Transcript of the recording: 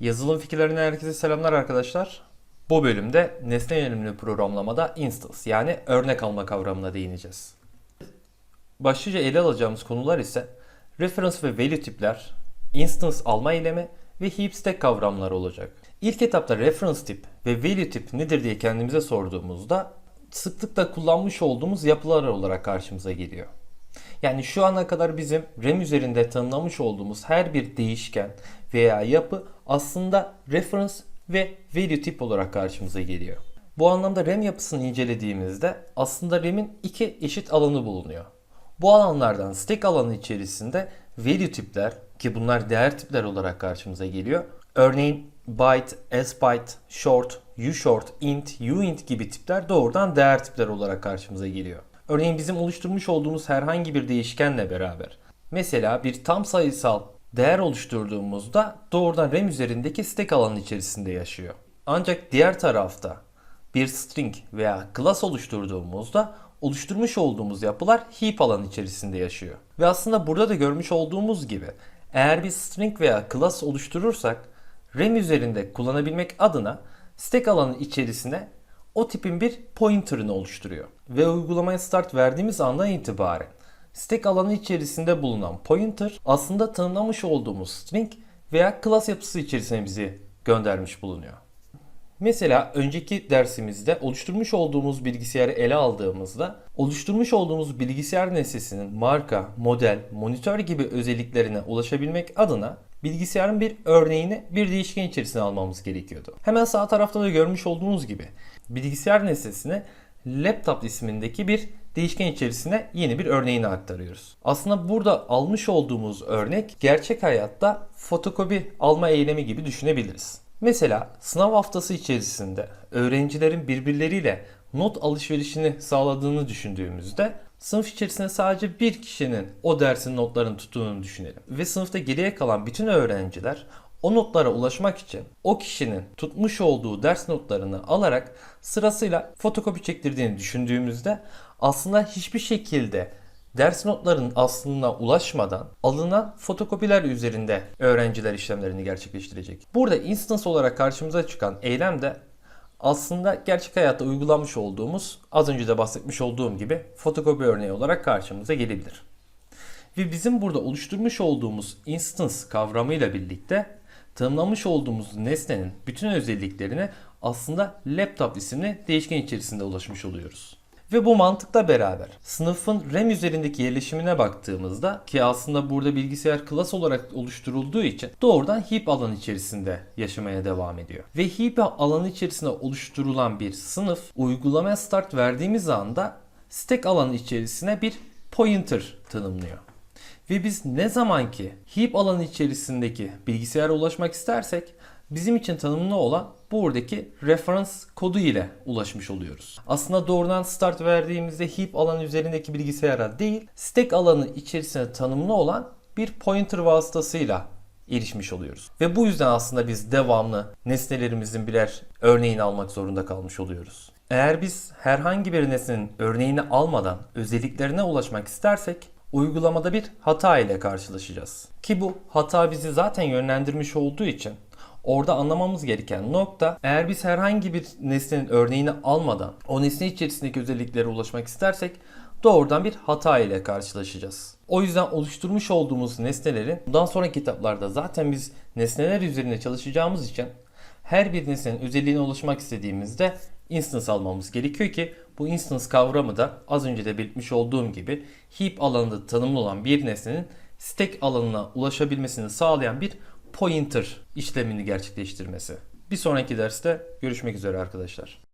Yazılım fikirlerine herkese selamlar arkadaşlar. Bu bölümde nesne yönelimli programlamada instance yani örnek alma kavramına değineceğiz. Başlıca ele alacağımız konular ise reference ve value tipler, instance alma eylemi ve heap stack kavramları olacak. İlk etapta reference tip ve value tip nedir diye kendimize sorduğumuzda sıklıkla kullanmış olduğumuz yapılar olarak karşımıza geliyor. Yani şu ana kadar bizim RAM üzerinde tanımlamış olduğumuz her bir değişken veya yapı aslında reference ve value tip olarak karşımıza geliyor. Bu anlamda RAM yapısını incelediğimizde aslında RAM'in iki eşit alanı bulunuyor. Bu alanlardan stack alanı içerisinde value tipler ki bunlar değer tipler olarak karşımıza geliyor. Örneğin byte, sbyte, short, ushort, int, uint gibi tipler doğrudan değer tipler olarak karşımıza geliyor. Örneğin bizim oluşturmuş olduğumuz herhangi bir değişkenle beraber mesela bir tam sayısal değer oluşturduğumuzda doğrudan RAM üzerindeki stack alanı içerisinde yaşıyor. Ancak diğer tarafta bir string veya class oluşturduğumuzda oluşturmuş olduğumuz yapılar heap alanı içerisinde yaşıyor. Ve aslında burada da görmüş olduğumuz gibi eğer bir string veya class oluşturursak RAM üzerinde kullanabilmek adına stack alanı içerisine o tipin bir pointer'ını oluşturuyor. Ve uygulamaya start verdiğimiz andan itibaren stack alanı içerisinde bulunan pointer aslında tanımlamış olduğumuz string veya class yapısı içerisine bizi göndermiş bulunuyor. Mesela önceki dersimizde oluşturmuş olduğumuz bilgisayarı ele aldığımızda oluşturmuş olduğumuz bilgisayar nesnesinin marka, model, monitör gibi özelliklerine ulaşabilmek adına bilgisayarın bir örneğini bir değişken içerisine almamız gerekiyordu. Hemen sağ tarafta da görmüş olduğunuz gibi bilgisayar nesnesine laptop ismindeki bir değişken içerisine yeni bir örneğini aktarıyoruz. Aslında burada almış olduğumuz örnek gerçek hayatta fotokopi alma eylemi gibi düşünebiliriz. Mesela sınav haftası içerisinde öğrencilerin birbirleriyle not alışverişini sağladığını düşündüğümüzde sınıf içerisinde sadece bir kişinin o dersin notlarını tuttuğunu düşünelim. Ve sınıfta geriye kalan bütün öğrenciler o notlara ulaşmak için o kişinin tutmuş olduğu ders notlarını alarak sırasıyla fotokopi çektirdiğini düşündüğümüzde aslında hiçbir şekilde ders notlarının aslına ulaşmadan alınan fotokopiler üzerinde öğrenciler işlemlerini gerçekleştirecek. Burada instance olarak karşımıza çıkan eylem de aslında gerçek hayatta uygulanmış olduğumuz az önce de bahsetmiş olduğum gibi fotokopi örneği olarak karşımıza gelebilir. Ve bizim burada oluşturmuş olduğumuz instance kavramıyla birlikte tanımlamış olduğumuz nesnenin bütün özelliklerine aslında laptop isimli değişken içerisinde ulaşmış oluyoruz. Ve bu mantıkla beraber sınıfın RAM üzerindeki yerleşimine baktığımızda ki aslında burada bilgisayar klas olarak oluşturulduğu için doğrudan heap alanı içerisinde yaşamaya devam ediyor. Ve heap alanı içerisinde oluşturulan bir sınıf uygulamaya start verdiğimiz anda stack alanı içerisine bir pointer tanımlıyor. Ve biz ne zaman ki heap alanı içerisindeki bilgisayara ulaşmak istersek bizim için tanımlı olan buradaki reference kodu ile ulaşmış oluyoruz. Aslında doğrudan start verdiğimizde heap alanı üzerindeki bilgisayara değil stack alanı içerisine tanımlı olan bir pointer vasıtasıyla erişmiş oluyoruz. Ve bu yüzden aslında biz devamlı nesnelerimizin birer örneğini almak zorunda kalmış oluyoruz. Eğer biz herhangi bir nesnenin örneğini almadan özelliklerine ulaşmak istersek uygulamada bir hata ile karşılaşacağız. Ki bu hata bizi zaten yönlendirmiş olduğu için orada anlamamız gereken nokta eğer biz herhangi bir nesnenin örneğini almadan o nesne içerisindeki özelliklere ulaşmak istersek doğrudan bir hata ile karşılaşacağız. O yüzden oluşturmuş olduğumuz nesnelerin bundan sonraki kitaplarda zaten biz nesneler üzerinde çalışacağımız için her bir nesnenin özelliğine ulaşmak istediğimizde instance almamız gerekiyor ki bu instance kavramı da az önce de belirtmiş olduğum gibi heap alanında tanımlı olan bir nesnenin stack alanına ulaşabilmesini sağlayan bir pointer işlemini gerçekleştirmesi. Bir sonraki derste görüşmek üzere arkadaşlar.